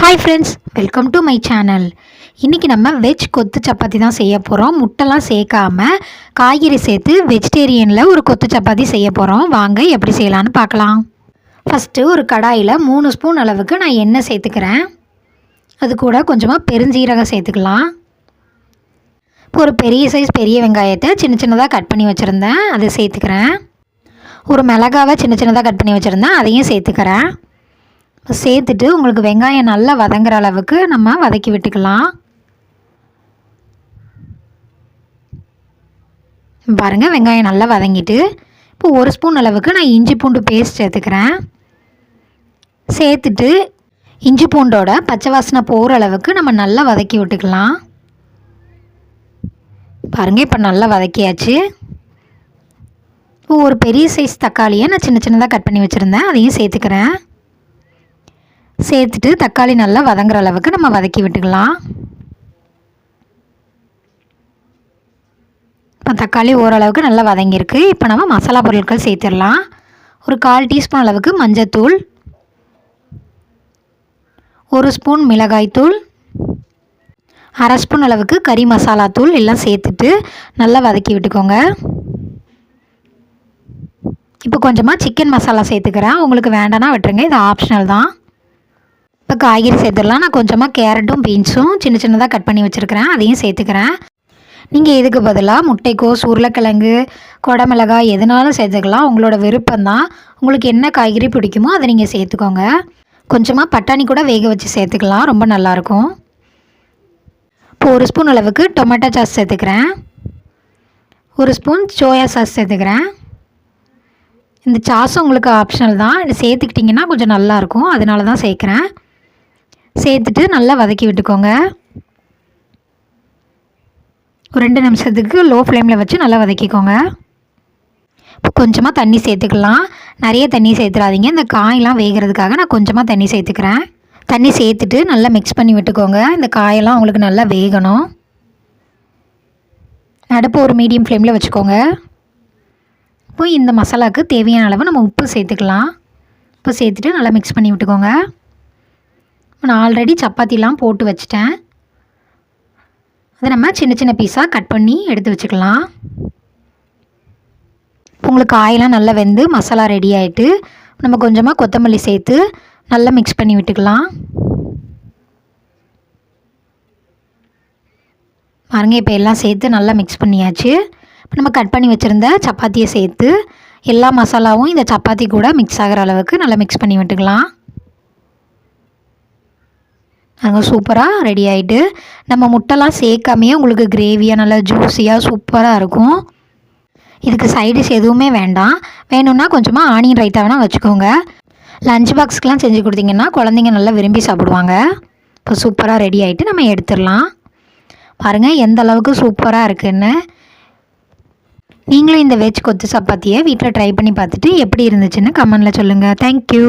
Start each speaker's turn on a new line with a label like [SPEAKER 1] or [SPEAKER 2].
[SPEAKER 1] Hi friends welcome to my channel இன்றைக்கி நம்ம veg கொத்து சப்பாத்தி தான் செய்ய போகிறோம் முட்டைலாம் சேர்க்காம காய்கறி சேர்த்து வெஜிடேரியனில் ஒரு கொத்து சப்பாத்தி செய்ய போகிறோம் வாங்க எப்படி செய்யலான்னு பார்க்கலாம். ஃபஸ்ட்டு ஒரு கடாயில் மூணு ஸ்பூன் அளவுக்கு நான் எண்ணெய் சேர்த்துக்கிறேன். அது கூட கொஞ்சமாக பெருஞ்சீரகம் சேர்த்துக்கலாம். இப்போ ஒரு பெரிய சைஸ் பெரிய வெங்காயத்தை சின்ன சின்னதாக கட் பண்ணி வச்சுருந்தேன். அதை சேர்த்துக்கிறேன். ஒரு மிளகாவை சின்ன சின்னதாக கட் பண்ணி வச்சுருந்தேன். அதையும் சேர்த்துக்கிறேன். சேர்த்துட்டு உங்களுக்கு வெங்காயம் நல்லா வதங்குற அளவுக்கு நம்ம வதக்கி விட்டுக்கலாம். பாருங்கள் வெங்காயம் நல்லா வதங்கிட்டு இப்போ ஒரு ஸ்பூன் அளவுக்கு நான் இஞ்சி பூண்டு பேஸ்ட் சேர்த்துக்கிறேன். சேர்த்துட்டு இஞ்சி பூண்டோட பச்சை வாசனை போகிற அளவுக்கு நம்ம நல்லா வதக்கி விட்டுக்கலாம். பாருங்கள் இப்போ நல்லா வதக்கியாச்சு. இப்போ ஒரு பெரிய சைஸ் தக்காளியை நான் சின்ன சின்னதாக கட் பண்ணி வச்சுருந்தேன் அதையும் சேர்த்துக்கிறேன். சேர்த்துட்டு தக்காளி நல்லா வதங்குற அளவுக்கு நம்ம வதக்கி விட்டுக்கலாம். இப்போ தக்காளி ஓரளவுக்கு நல்லா வதங்கியிருக்கு. இப்போ நம்ம மசாலா பொருட்கள் சேர்த்துடலாம். ஒரு கால் டீஸ்பூன் அளவுக்கு மஞ்சத்தூள். ஒரு ஸ்பூன் மிளகாய்த்தூள். அரை ஸ்பூன் அளவுக்கு கறி மசாலா தூள் எல்லாம் சேர்த்துட்டு நல்லா வதக்கி விட்டுக்கோங்க. இப்போ கொஞ்சமாக சிக்கன் மசாலா சேர்த்துக்கிறேன். உங்களுக்கு வேண்டானா விட்டுருங்க. இது ஆப்ஷனல் தான். இப்போ காய்கறி சேர்த்துடலாம். நான் கொஞ்சமாக கேரட்டும் பீன்ஸும் சின்ன சின்னதாக கட் பண்ணி வச்சுருக்கிறேன். அதையும் சேர்த்துக்கிறேன். நீங்கள் இதுக்கு பதிலாக முட்டைக்கோஸ் உருளைக்கிழங்கு குடமிளகாய் எதுனாலும் சேர்த்துக்கலாம். உங்களோட விருப்பம் தான் உங்களுக்கு என்ன காய்கறி பிடிக்குமோ அதை நீங்கள் சேர்த்துக்கோங்க. கொஞ்சமாக பட்டாணி கூட வேக வச்சு சேர்த்துக்கலாம். ரொம்ப நல்லாயிருக்கும். இப்போ ஒரு ஸ்பூன் அளவுக்கு டொமேட்டோ சாஸ் சேர்த்துக்கிறேன். ஒரு ஸ்பூன் சோயா சாஸ் சேர்த்துக்கிறேன். இந்த சாஸும் உங்களுக்கு ஆப்ஷனல் தான். இது சேர்த்துக்கிட்டிங்கன்னா கொஞ்சம் நல்லாயிருக்கும். அதனால தான் சேர்க்குறேன். சேர்த்துட்டு நல்லா வதக்கி விட்டுக்கோங்க. ஒரு ரெண்டு நிமிஷத்துக்கு லோ ஃப்ளேமில் வச்சு நல்லா வதக்கிக்கோங்க. இப்போ கொஞ்சமாக தண்ணி சேர்த்துக்கலாம். நிறைய தண்ணி சேர்த்துடாதீங்க இந்த காயெல்லாம் வேகிறதுக்காக நான் கொஞ்சமாக தண்ணி சேர்த்துக்கிறேன். தண்ணி சேர்த்துட்டு நல்லா மிக்ஸ் பண்ணி விட்டுக்கோங்க. இந்த காயெல்லாம் உங்களுக்கு நல்லா வேகணும். அடுப்பு ஒரு மீடியம் ஃப்ளேமில் வச்சுக்கோங்க. இப்போ இந்த மசாலாவுக்கு தேவையான அளவு நம்ம உப்பு சேர்த்துக்கலாம். உப்பு சேர்த்துட்டு நல்லா மிக்ஸ் பண்ணி விட்டுக்கோங்க. நான் ஆல்ரெடி சப்பாத்திலாம் போட்டு வச்சிட்டேன். அதை நம்ம சின்ன சின்ன பீஸாக கட் பண்ணி எடுத்து வச்சுக்கலாம். உங்களுக்கு காயெல்லாம் நல்லா வெந்து மசாலா ரெடி ஆகிட்டு நம்ம கொஞ்சமாக கொத்தமல்லி சேர்த்து நல்லா மிக்ஸ் பண்ணி விட்டுக்கலாம். பாருங்க இப்போ எல்லாம் சேர்த்து நல்லா மிக்ஸ் பண்ணியாச்சு. இப்போ நம்ம கட் பண்ணி வச்சுருந்த சப்பாத்தியை சேர்த்து எல்லா மசாலாவும் இந்த சப்பாத்தி கூட மிக்ஸ் ஆகிற அளவுக்கு நல்லா மிக்ஸ் பண்ணி விட்டுக்கலாம். நாங்கள் சூப்பராக ரெடி ஆகிட்டு நம்ம முட்டைலாம் சேர்க்காமையே உங்களுக்கு கிரேவியாக நல்லா ஜூஸியாக சூப்பராக இருக்கும். இதுக்கு சைடிஷ் எதுவுமே வேண்டாம். வேணும்னா கொஞ்சமாக ஆனியன் ரைத்தா வேணால் வச்சுக்கோங்க. லஞ்ச் பாக்ஸ்க்கெலாம் செஞ்சு கொடுத்தீங்கன்னா குழந்தைங்க நல்லா விரும்பி சாப்பிடுவாங்க. இப்போ சூப்பராக ரெடி ஆகிட்டு நம்ம எடுத்துடலாம். பாருங்கள் எந்த அளவுக்கு சூப்பராக இருக்குன்னு. நீங்களும் இந்த வெஜ் கொத்து சப்பாத்தியை வீட்டில் ட்ரை பண்ணி பார்த்துட்டு எப்படி இருந்துச்சுன்னு கமெண்டில் சொல்லுங்கள் தேங்க்யூ